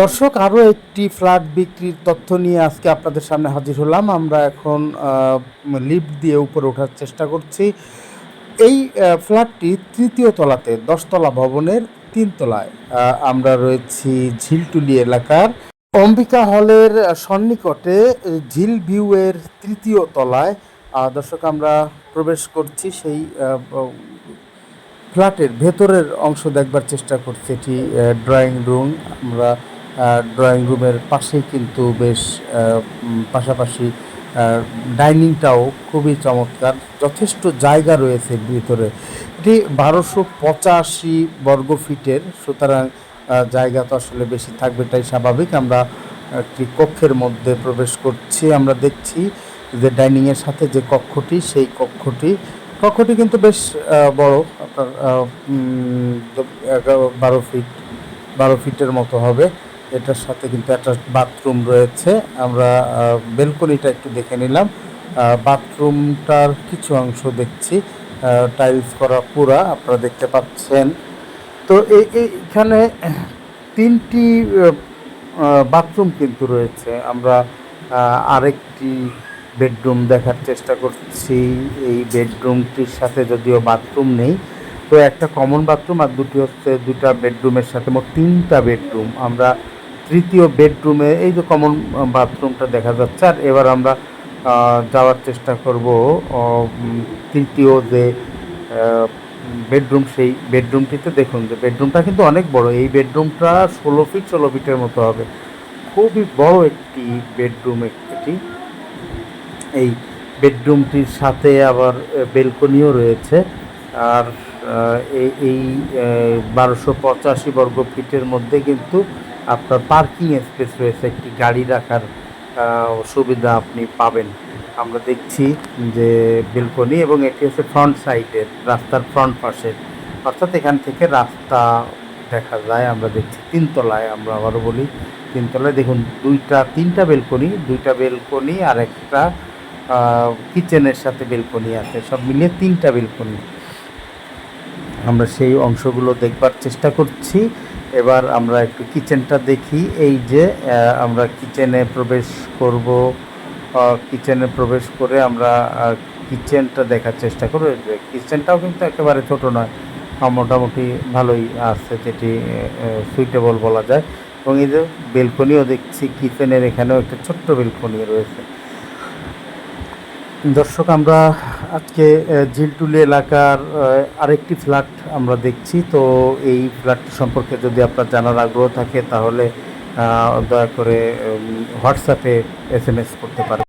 দর্শক, আরও একটি ফ্ল্যাট বিক্রির তথ্য নিয়ে আজকে আপনাদের সামনে হাজির হলাম। আমরা এখন লিফট দিয়ে উপরে ওঠার চেষ্টা করছি। এই ফ্ল্যাটটি তৃতীয় তলাতে, দশতলা ভবনের তিন তলায় আমরা রয়েছি ঝিলটুলি এলাকার। অম্বিকা হলের সন্নিকটে ঝিল ভিউয়ের তৃতীয় তলায় দর্শক, আমরা প্রবেশ করছি সেই ফ্ল্যাটের ভেতরের অংশ দেখবার চেষ্টা করছি, এটি ড্রয়িং রুম আমরা ড্রয়িং রুমের পাশেই কিন্তু বেশ পাশাপাশি ডাইনিংটাও খুবই চমৎকার। যথেষ্ট জায়গা রয়েছে ভিতরে। এটি বারোশো পঁচাশি বর্গ ফিটের, সুতরাং জায়গা তো আসলে বেশি থাকবে এটাই স্বাভাবিক। আমরা একটি কক্ষের মধ্যে প্রবেশ করছি, আমরা দেখছি যে ডাইনিংয়ের সাথে যে কক্ষটি, সেই কক্ষটি কক্ষটি কিন্তু বেশ বড়, আপনার বারো ফিট, বারো ফিটের মতো হবে। এটার সাথে কিন্তু একটা বাথরুম রয়েছে। আমরা বেলকনিটা একটু দেখে নিলাম। বাথরুমটার কিছু অংশ দেখছি। টাইলস করা পুরা আপনারা দেখতে পাচ্ছেন। তো এই, এই- এখানে তিনটি বাথরুম কিন্তু রয়েছে। আমরা আরেকটি বেডরুম দেখার চেষ্টা করছি। এই বেডরুমটির সাথে যদিও বাথরুম নেই, তো একটা কমন বাথরুম আর দুটি হচ্ছে দুটা বেডরুমের সাথে মোট তিনটা বেডরুম আমরা তৃতীয় বেডরুমে, এই যে কমন বাথরুমটা দেখা যাচ্ছে। আর এবার আমরা যাওয়ার চেষ্টা করব তৃতীয় যে বেডরুম, সেই বেডরুমটিতে। দেখুন যে, বেডরুমটা কিন্তু অনেক বড়। এই বেডরুমটা ষোলো ফিট, ষোলো ফিটের মতো হবে। খুবই বড় একটি বেডরুম একটি। এই বেডরুমটির সাথে আবার বেলকনিও রয়েছে। আর এই বারোশো পঁচাশি বর্গ ফিটের মধ্যে কিন্তু আপনার পার্কিং স্পেস রয়েছে, একটি গাড়ি রাখার সুবিধা আপনি পাবেন। আমরা দেখছি যে বেলকনি এবং এটি হচ্ছে ফ্রন্ট সাইডের রাস্তার ফ্রন্ট পাশের অর্থাৎ এখান থেকে রাস্তা দেখা যায়, আমরা দেখছি তিনতলায়, আমরা আবারও বলি তিনতলায়। দেখুন, দুইটা, তিনটা বেলকনি, দুইটা বেলকনি আর একটা কিচেনের সাথে বেলকনি আছে। সব মিলিয়ে তিনটা বেলকনি। আমরা সেই অংশগুলো দেখবার চেষ্টা করছি। এবার আমরা একটু কিচেনটা দেখি। এই যে আমরা কিচেনে প্রবেশ করব কিচেনে প্রবেশ করে আমরা কিচেনটা দেখার চেষ্টা করব। কিচেনটাও কিন্তু একেবারে ছোট নয় মোটামুটি ভালোই আছে যেটি সুইটেবল বলা যায়। এবং এই যে বেলকনিও দেখছি কিচেনের এখানেও একটা ছোট্ট বেলকনি রয়েছে। দর্শক, আমরা আজকে ঝিলটুলি এলাকার আরেকটি ফ্ল্যাট আমরা দেখছি। তো এই ফ্ল্যাটটি সম্পর্কে যদি আপনার জানার আগ্রহ থাকে, তাহলে দয়া করে হোয়াটসঅ্যাপে এস এম এস করতে পারেন।